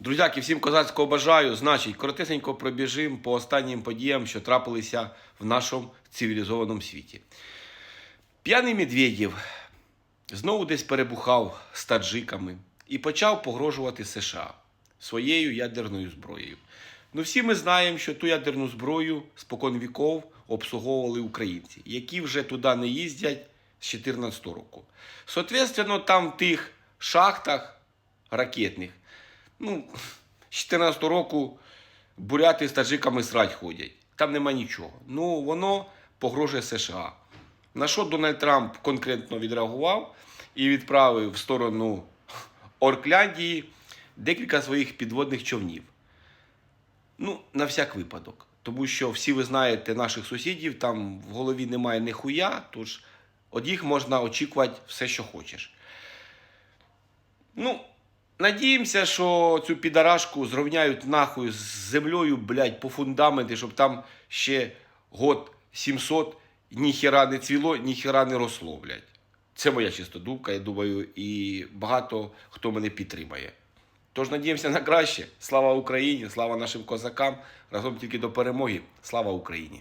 Друзяки, всім козацького бажаю. Значить, коротесенько пробіжимо по останнім подіям, що трапилися в нашому цивілізованому світі. П'яний Медведєв знову десь перебухав з таджиками і почав погрожувати США своєю ядерною зброєю. Ну, всі ми знаємо, що ту ядерну зброю спокон віков обслуговували українці, які вже туди не їздять з 2014 року. Соответственно, там в тих шахтах ракетних, ну, з 2014 року буряти з таджиками срать ходять. Там нема нічого. Ну, воно погрожує США. На що Дональд Трамп конкретно відреагував і відправив в сторону Оркляндії декілька своїх підводних човнів. Ну, на всяк випадок. Тому що всі ви знаєте наших сусідів, там в голові немає ніхуя, тож від їх можна очікувати все, що хочеш. Ну, надіємося, що цю підарашку зрівняють нахуй з землею, блядь, по фундаменті, щоб там ще год 700 ніхіра не цвіло, ніхіра не росло, блядь. Це моя чиста думка, я думаю, і багато хто мене підтримає. Тож надіємося на краще. Слава Україні, слава нашим козакам. Разом тільки до перемоги. Слава Україні!